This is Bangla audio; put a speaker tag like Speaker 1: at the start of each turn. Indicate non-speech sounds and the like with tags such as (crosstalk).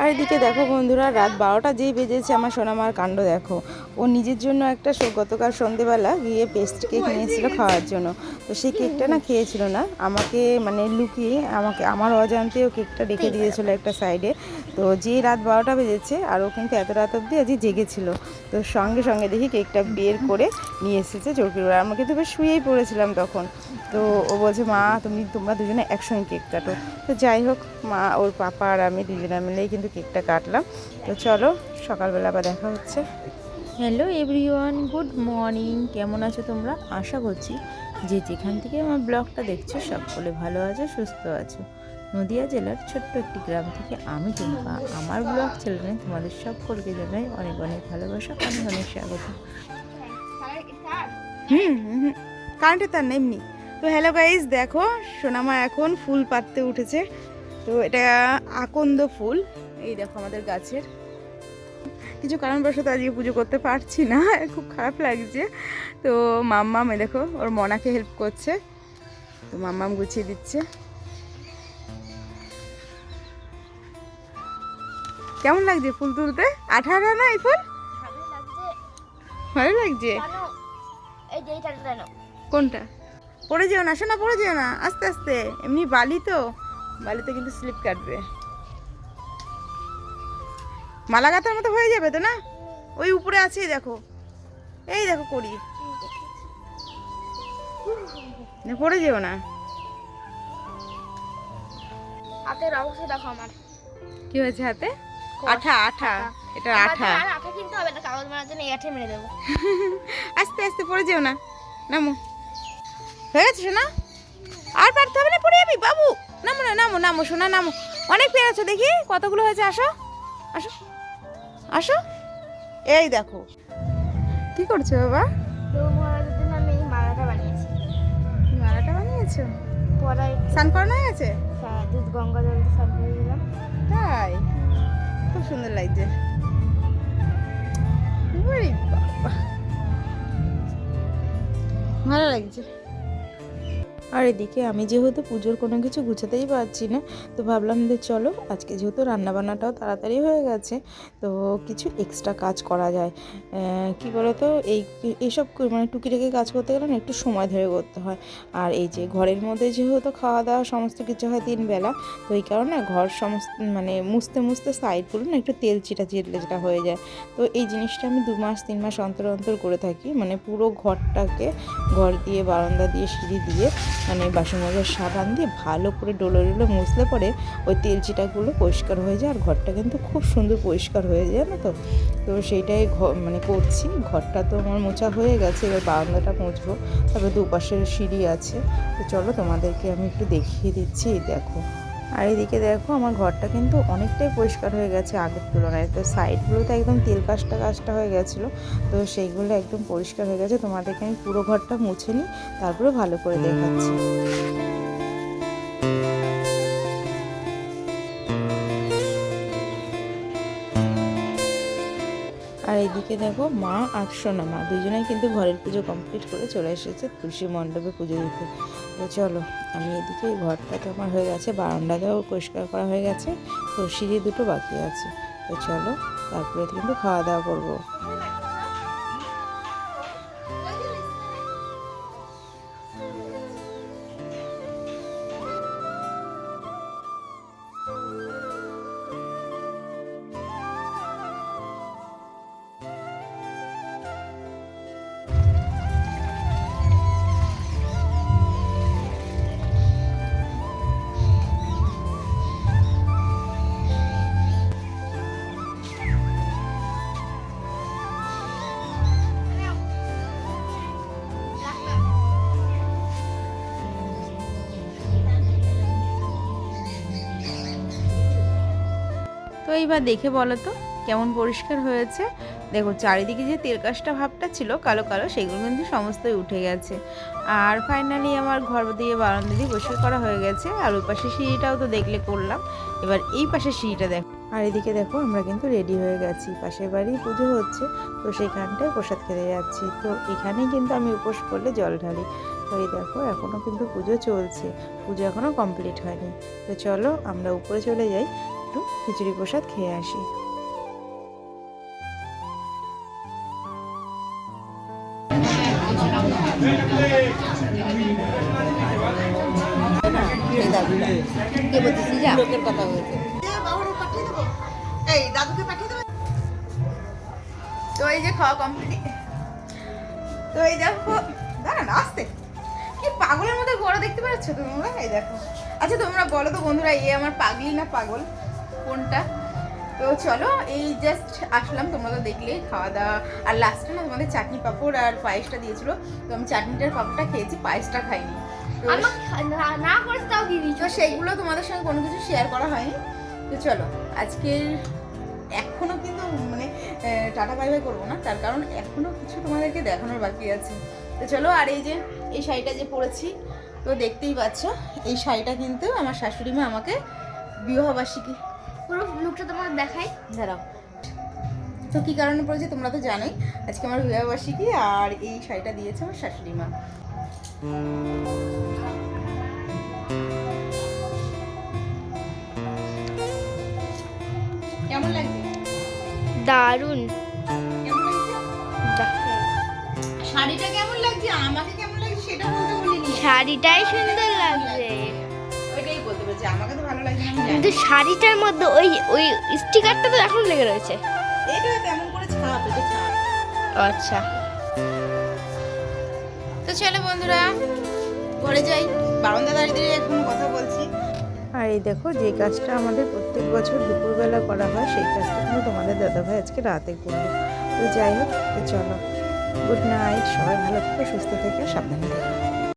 Speaker 1: আর এদিকে দেখো বন্ধুরা রাত বারোটা যেই বেজেছে আমার সোনামার কাণ্ড দেখো। ও নিজের জন্য একটা গতকাল সন্ধেবেলা গিয়ে পেস্ট কেক নিয়েছিল খাওয়ার জন্য। তো সেই কেকটা না খেয়েছিল না। আমাকে মানে লুকিয়ে আমাকে আমার অজান্তে ও কেকটা রেখে দিয়েছিল একটা সাইডে তো যেই রাত বারোটা বেজেছে আর ও কিন্তু এত রাত অবধি আজই জেগেছিল। তো সঙ্গে সঙ্গে দেখি কেকটা বের করে নিয়ে এসেছে চৌকির উপরে আমরা কিন্তু বেশ শুয়েই পড়েছিলাম তখন। তো ও বলছে মা তুমি তোমরা দুজনে একসঙ্গে কেক কাটো। তো যাই হোক মা ওর পাপা আর আমি দুজনে মিলেই কিন্তু কেকটা কাটলাম। তো চলো সকালবেলা আবার দেখা হচ্ছে। Hello everyone good morning. কেমন আছো তোমরা? আশা করছি যে যেখান থেকে আমার ব্লগটা দেখছ সকলে ভালো আছো সুস্থ আছো। নদিয়া জেলার ছোট্ট একটি গ্রাম থেকে আমি টুম্পা। আমার ব্লগ চ্যানেলে তোমাদের সকলকে জানাই অনেক অনেক ভালোবাসা অনেক অনেক স্বাগত। হুম হুম কারেন্টের তার না এমনি তো হ্যালো গাইজ দেখো সোনামা এখন ফুল পাততে উঠেছে। তো এটা আকন্দ ফুল। এই দেখো আমাদের গাছের। কিছু কারণবশত আজকে পুজো করতে পারছি না খুব খারাপ লাগছে। তো মাম্মাম এই দেখো ওর মনাকে হেল্প করছে। তো মাম্মাম গুছিয়ে দিচ্ছে। কেমন লাগছে ফুল তুলতে? আঠা আঠা না এই ফুল?
Speaker 2: ভালো লাগছে?
Speaker 1: কোনটা? পড়ে যেও না শোনা পড়ে যেও না। আস্তে আস্তে। এমনি বালি তো। বালিতে কিন্তু স্লিপ কাটবে। মালা গাঁথার মতো হয়ে যাবে তো না? ওই উপরে আছে দেখো। এই দেখো করি না, পড়ে যেও না।
Speaker 2: হাতের অবস্থা দেখো আমার।
Speaker 1: কি হয়েছে হাতে? আঠা আঠা। এটা আঠা।
Speaker 2: আর আঠা কিনতে হবে না কাগজ মারার জন্য এই আঠে মেরে দেবো। (laughs)
Speaker 1: আস্তে আস্তে পড়ে যেও না। নামো। হয়ে গেছে শোনা আর পারতে হবে না পড়ে যাবি বাবু। নামো না নামো নামো শোনা নামো। অনেক পেরেছ দেখি। কতগুলো হয়েছে আসো। আসো। আসো। এই দেখো। কি করছ বাবা?
Speaker 2: আমি মালাটা বানিয়েছি?
Speaker 1: মালাটা বানিয়েছো স্নান
Speaker 2: গঙ্গা দিলাম
Speaker 1: তাই? খুব সুন্দর লাগছে। ভালো লাগছে। আর এদিকে আমি যেহেতু পুজোর কোনো কিছু গুছাতেই পারছি না, তো ভাবলাম যে চলো আজকে যেহেতু রান্নাবান্নাটাও তাড়াতাড়ি হয়ে গেছে, তো কিছু এক্সট্রা কাজ করা যায়। কি বলতো? এই এইসব মানে টুকিটাকি কাজ করতে গেলে না একটু সময় ধরে করতে হয়। আর এই যে ঘরের মধ্যে যেহেতু খাওয়া দাওয়া সমস্ত কিছু হয় তিন বেলা, তো এই কারণে ঘর সমস্ত মানে মুছতে মুছতে সাইডগুলো না একটু তেল চিটা চিটলে যেটা হয়ে যায়। তো এই জিনিসটা আমি দু মাস, তিন মাস অন্তর অন্তর করে থাকি মানে পুরো ঘরটাকে ঘর দিয়ে বারান্দা দিয়ে সিঁড়ি দিয়ে মানে বাসন মাজার সাবান দিয়ে ভালো করে ডোলো ডোলে মুছলে পরে ওই তেল চিটাগুলো পরিষ্কার হয়ে যায়। আর ঘরটা কিন্তু খুব সুন্দর পরিষ্কার হয়ে যায় না তো? তো সেইটাই মানে করছি। ঘরটা তো আমার মোছা হয়ে গেছে, এবার বারান্দাটা মুছবো। তারপরে দুপাশের সিঁড়ি আছে। তো চলো তোমাদেরকে আমি একটু দেখিয়ে দিচ্ছি দেখো। আর এদিকে দেখো, আমার ঘরটা কিন্তু অনেকটাই পরিষ্কার হয়ে গেছে আগের তুলনায়। তো সাইডগুলোতে একদম তেল কাজটা কাজটা হয়ে গেছিল। তো সেইগুলো একদম পরিষ্কার হয়ে গেছে। তোমাদেরকে আমি পুরো ঘরটা মুছে নিই, তারপরে ভালো করে দেখাচ্ছি। আর এদিকে দেখো, মা আর সোনা, মা দুজনেই কিন্তু ঘরের পুজো কমপ্লিট করে চলে এসেছে তুলসী মণ্ডপে পুজো দিতে। তো চলো, আমি এদিকে এই ঘরটা তো আমার হয়ে গেছে বারান্দাটাও পরিষ্কার করা হয়ে গেছে, তো সিঁড়ি দুটো বাকি আছে। তো চলো, তারপরে কিন্তু খাওয়া দাওয়া করব। এইবার দেখে বলো তো, কেমন পরিষ্কার হয়েছে? দেখো, চারিদিকে যে তেল কাজটা ভাবটা ছিল, কালো কালো, সেগুলো কিন্তু সমস্তই উঠে গেছে। আর ফাইনালি আমার ঘর দিয়ে বারান্দা দিয়ে পরিষ্কার করা হয়ে গেছে, আর ওই পাশে সিঁড়িটাও তো দেখলে করলাম। এবার এই পাশে সিঁড়িটা দেখো। আর এদিকে দেখো, আমরা কিন্তু রেডি হয়ে গেছি। পাশের বাড়ি পুজো হচ্ছে, তো সেইখানটায় প্রসাদ খেতে যাচ্ছি। তো এখানেই কিন্তু আমি উপোস করলে জল ঢালি। তো এই দেখো এখনও কিন্তু পুজো চলছে। পুজো এখনও কমপ্লিট হয়নি। তো চলো, আমরা উপরে চলে যাই। একটু খিচুড়ি প্রসাদ খেয়ে আসি। যে খাওয়া তো এই কি পাগলের মধ্যে বড় দেখতে পাচ্ছ তোমরা এই দেখো। আচ্ছা তোমরা বলো তো বন্ধুরা, এ আমার পাগলি না পাগল? কোনটা? তো চলো এই জাস্ট আসলাম তোমরা তো দেখলেই খাওয়া দাওয়া। আর লাস্টে না তোমাদের চাটনি পাঁপড় আর পায়েসটা দিয়েছিল তো আমি চাটনিটার পাঁপড়টা খেয়েছি পায়েসটা খাইনি। তো
Speaker 2: না- করেছে তাও
Speaker 1: তো সেইগুলো তোমাদের সঙ্গে কোনো কিছু শেয়ার করা হয়নি। তো চলো আজকের এখনও কিন্তু মানে টাটা বাই বাই করব না তার কারণ এখনও কিছু তোমাদেরকে দেখানোর বাকি আছে। তো চলো আর এই যে এই শাড়িটা যে পরেছি তো দেখতেই পাচ্ছ এই শাড়িটা কিন্তু আমার শাশুড়ি মা আমাকে বিবাহবার্ষিকী
Speaker 2: পুরো লুকটা তোমাদের দেখাই।
Speaker 1: দাঁড়াও। তো কী কারণে পড়েছে তোমরা তো জানোই। আজকে আমার বিবাহবার্ষিকী আর এই শাড়িটা দিয়েছে আমার শাশুড়ি মা। কেমন লাগছে?
Speaker 2: দারুণ।
Speaker 1: শাড়িটা কেমন লাগছে? আমাকে কেমন লাগছে? সেটা বলতে বলিনি
Speaker 2: শাড়িটাই সুন্দর লাগছে?
Speaker 1: আমাকে তো ভালো লাগছে না
Speaker 2: কিন্তু শাড়িটার মধ্যে ওই ওই স্টিকারটা তো এখন লেগে রয়েছে।
Speaker 1: এটা তেমন করে ছাপ এটা ছাপ।
Speaker 2: আচ্ছা।
Speaker 1: তো চলো বন্ধুরা ঘরে যাই। বারান্দা দাঁড়িয়ে দাঁড়িয়ে এখন কথা বলছি। আর এই দেখো যে কাজটা আমাদের প্রত্যেক বছর দুপুরবেলা করা হয় সেই কাজটা কিন্তু তোমাদের দাদাভাই আজকে রাতে করবে। তো যাই হোক তো চলো। গুড নাইট সবাই ভালো থেকো সুস্থ থেকে সাবধানে থেকো।